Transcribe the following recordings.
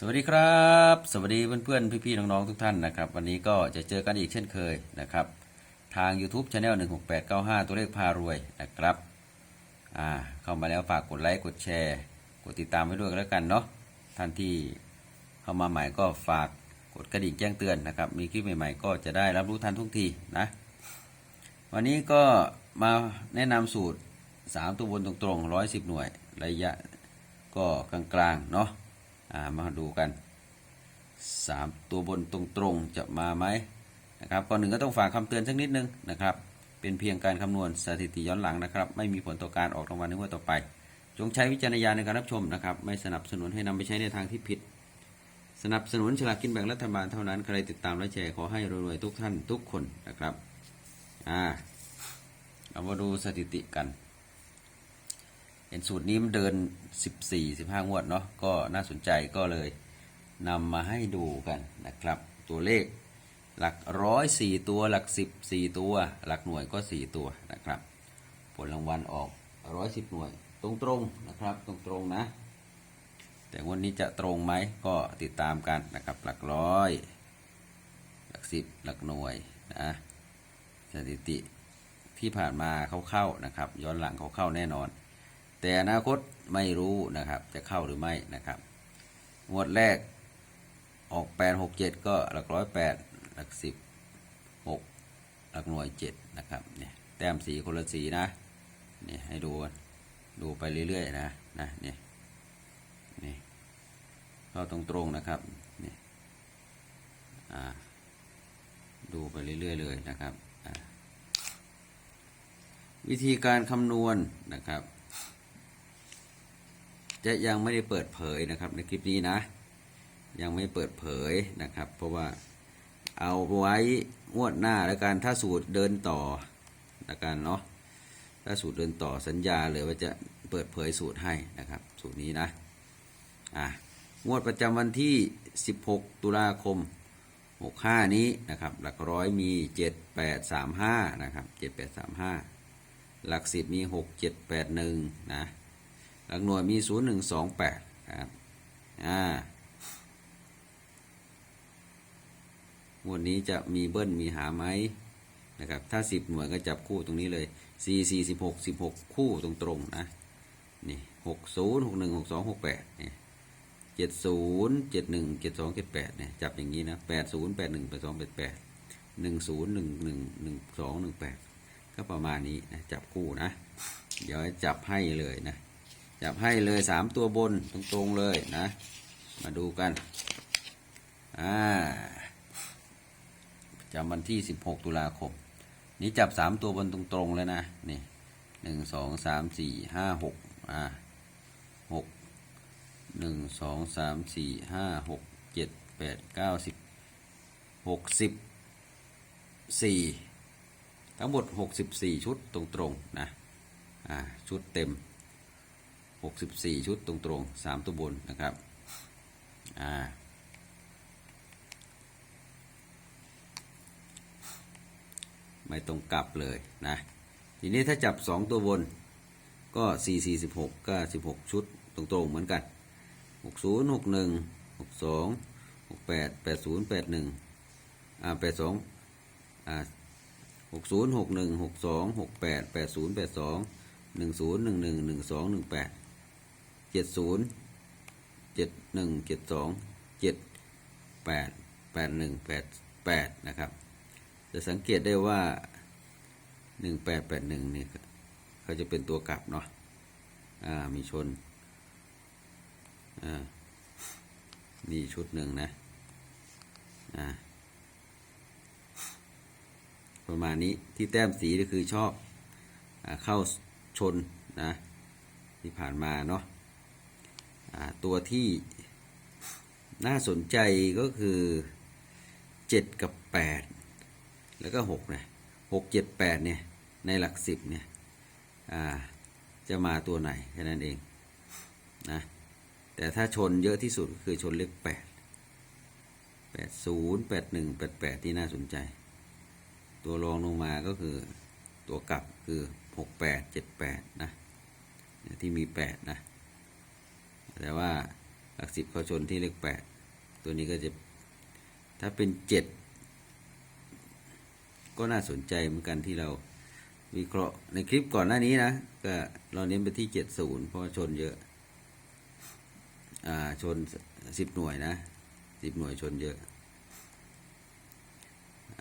สวัสดีครับ สวัสดีเพื่อนๆพี่ๆน้องๆทุกท่านนะครับ วันนี้ก็จะเจอกันอีกเช่นเคยนะครับ ทาง YouTube Channel 16895 ตัวเลขพารวยนะครับอ่าเข้ามาแล้วฝากกดไลค์กดแชร์ กดติดตามไว้ด้วยแล้วกันเนาะท่านที่เข้ามาใหม่ก็ฝากกดกระดิ่งแจ้งเตือนนะครับ มีคลิปใหม่ๆ ก็จะได้รับรู้ทันทุกทีนะ วันนี้ก็มาแนะนำสูตร 3 ตัวบนตรงๆ110 หน่วย ระยะก็กลางๆเนาะ มาดูกัน 3 ตัวบนตรงๆจะมาไหมนะครับก่อนหนึ่งก็ต้องฝากคำเตือนสักนิดนึงนะครับ เป็นเพียงการคำนวณสถิติย้อนหลังนะครับ ไม่มีผลต่อการออกรางวัลในงวดต่อไป จงใช้วิจารณญาณในการรับชมนะครับ ไม่สนับสนุนให้นำไปใช้ในทางที่ผิด สนับสนุนฉลากกินแบ่งรัฐบาลเท่านั้น ใครติดตามและแชร์ขอให้รวยๆทุกท่านทุกคนนะครับ อ่า เรามาดูสถิติกัน เห็นสูตรนี้มันเดิน 14 15 งวดเนาะก็น่าสนใจก็เลยนำมาให้ดูกันนะครับ ตัวเลขหลักร้อยสี่ตัวหลักสิบสี่ตัว หลักหน่วยก็สี่ตัวนะครับ ผลรางวัลออกร้อยสิบหน่วย ตรงๆนะครับ ตรงๆนะ แต่งวันนี้จะตรงไหมก็ติดตามกันนะครับ หลักร้อย หลักสิบหลักหน่วยนะสถิติที่ผ่านมาเขาเข้านะครับ ย้อนหลังเขาเข้าแน่นอน แต่อนาคตไม่รู้นะครับ จะเข้าหรือไม่นะครับงวดแรกออกแปดหกเจ็ดก็หลักร้อยแปดหลักสิบหกหลักหน่วยเจ็ดนะครับเนี่ยแต้มสีคนละสีนะนี่ให้ดูดูไปเรื่อยๆนะนะนี่นี่เข้าตรงๆนะครับนี่อ่าดูไปเรื่อยๆเลยนะครับ วิธีการคำนวณนะครับ จะยังไม่ได้เปิดเผยนะครับ ในคลิปนี้นะ ยังไม่เปิดเผยนะครับ เพราะว่าเอาไว้งวดหน้าแล้วกันถ้าสูตรเดินต่อแล้วกันเนาะถ้าสูตรเดินต่อสัญญาเลยว่าจะเปิดเผยสูตรให้นะครับ สูตรนี้นะอะงวดประจำวันที่ 16 ตุลาคม 65 นี้นะครับ หลักร้อยมี 7835 นะครับ 7835 หลักสิบมีหกเจ็ดแปดหนึ่งนะ หลักหน่วยมีศูนย์หนึ่งสองแปดครับอ่างวดนี้จะมีเบิ้ลมีหาไหมนะครับถ้าสิบหน่วยก็จับคู่ตรงนี้เลยสี่สี่สิบหกสิบหกคู่ตรงตรงๆนะนี่หกศูนย์หกหนึ่งหกสองหกแปดเนี่ยเจ็ดศูนย์เจ็ดหนึ่งเจ็ดสองเจ็ดแปดเนี่ยจับอย่างนี้นะแปดศูนย์แปดหนึ่งแปดสองแปดแปดหนึ่งศูนย์หนึ่งหนึ่งหนึ่งสองหนึ่งแปดก็ประมาณนี้นะจับคู่นะ เดี๋ยวจับให้เลยนะ จับให้เลยสามตัวบนตรงๆเลยนะ มาดูกัน อ่าจำวันที่สิบหกตุลาคม นี้จับสามตัวบนตรงๆเลยนะ นี่หนึ่งสองสามสี่ห้าหกอ่าหกหนึ่งสองสามสี่ห้าหกเจ็ดแปดเก้าสิบหกสิบสี่ทั้งหมด 64 ชุดตรงๆนะ อ่า ชุดเต็ม 64 ชุดตรงๆ3ตัวบนนะครับอ่าไม่ตรงกลับเลยนะ ทีนี้ถ้าจับ 2 ตัวบนก็ 4 4 16 ก็ 16 ชุดตรงๆเหมือนกัน 60 61 62 68 80 81อ่า82อ่า60 61 62 68 80 82 10 11 12 18 เจ็ดศูนย์เจ็ดหนึ่งเจ็ดสองเจ็ดแปดแปดหนึ่งแปดแปดนะครับ จะสังเกตได้ว่าหนึ่งแปดแปดหนึ่งนี่เขาจะเป็นตัวกลับเนาะอ่ามีชนอ่านี่ชุดหนึ่งนะอ่าประมาณนี้ที่แต้มสีก็คือชอบอเข้าชนนะที่ผ่านมาเนาะ ตัวที่น่าสนใจก็คือ 7 กับ 8 แล้วก็6นะ6 7 8เนี่ยในหลัก 10เนี่ยจะมาตัวไหนแค่นั้นเองนะแต่ถ้าชนเยอะที่สุดก็คือชนเลข 8 80 81 88 ที่น่าสนใจ ตัวรองลงมาก็คือตัวกลับคือหกแปดเจ็ดแปดนะที่มีแปดนะ แต่ว่าหลักสิบเข้าชนที่เลขแปดตัวนี้ก็จะถ้าเป็นเจ็ดก็น่าสนใจเหมือนกันที่เราวิเคราะห์ในคลิปก่อนหน้านี้นะก็เราเน้นไปที่เจ็ดศูนย์เพราะชนเยอะอ่าชนสิบหน่วยนะสิบหน่วยชนเยอะ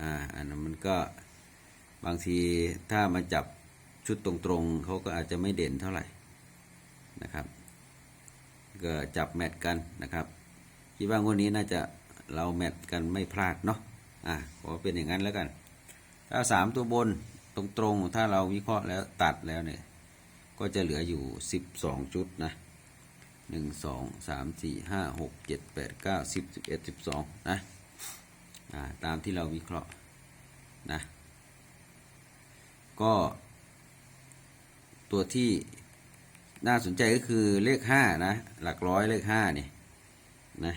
อ่าอันนั้นมันก็บางทีถ้ามาจับชุดตรงๆเขาก็อาจจะไม่เด่นเท่าไหร่นะครับ ก็จับแมทกันนะครับคิดว่างวดนี้น่าจะเราแมทกันไม่พลาดเนาะอะขอเป็นอย่างนั้นแล้วกันถ้าสามตัวบนตรงๆ ถ้าเราวิเคราะห์แล้วตัดแล้วเนี่ย ก็จะเหลืออยู่สิบสองชุดนะหนึ่งสองสามสี่ห้าหกเจ็ดแปดเก้าสิบสิบเอ็ดสิบสองนะอ่าตามที่เราวิเคราะห์นะก็ตัวที่ น่าสนใจก็คือเลขห้านะ หลักร้อยเลขห้าเนี่ยนะ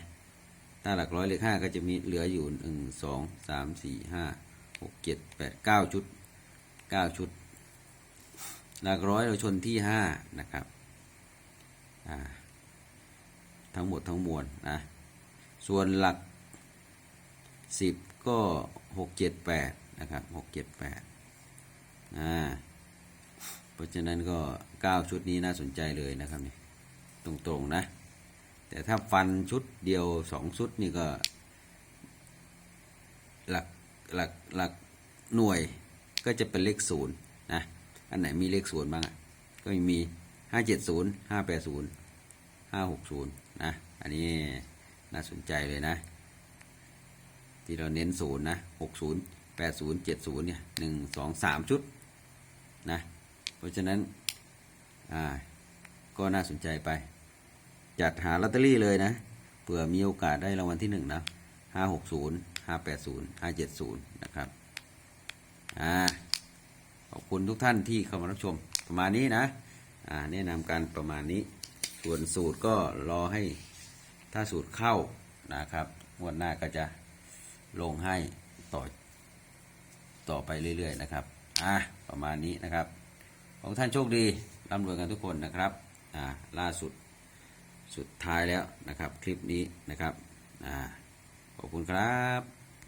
ถ้าหลักร้อยเลขห้าก็จะมีเหลืออยู่หนึ่งสองสามสี่ห้าหกเจ็ดแปดเก้าชุดเก้าชุด หลักร้อยเราชนที่ห้านะครับทั้งหมดทั้งมวลนะ ส่วนหลักสิบก็หกเจ็ดแปดนะครับหกเจ็ดแปดอ่า ราะฉะนั้นก็ 9 ชุดนี้น่าสนใจเลยนะครับนี่ตรงๆนะ แต่ถ้าฟันชุดเดียว 2 ชุดนี่ก็ หลักหลักหลักหน่วยก็จะเป็นเลขศูนย์นะอันไหนมีเลขศูนย์บ้างก็มี 570 580 560นะอันนี้น่าสนใจเลยนะ ที่เราเน้นศูนย์นะ60 80 70เนี่ย1 2 3 ชุดนะ เพราะฉะนั้นอ่าก็น่าสนใจไป จัดหาลอตเตอรี่เลยนะเผื่อมีโอกาสได้รางวัลที่หนึ่งนะห้าหกศูนย์ห้าแปดศูนย์ห้าเจ็ดศูนย์นะครับอ่าขอบคุณทุกท่านที่เข้ามารับชมประมาณนี้นะอ่าแนะนำการประมาณนี้ส่วนสูตรก็รอให้ถ้าสูตรเข้านะครับงวดหน้าก็จะลงให้ต่อต่อไปเรื่อย ๆ นะครับ อะ ประมาณนี้นะครับ ของท่านโชคดีร่ำรวยกันทุกคนนะครับอ่าล่าสุดสุดท้ายแล้วนะครับ คลิปนี้นะครับอ่าขอบคุณครับ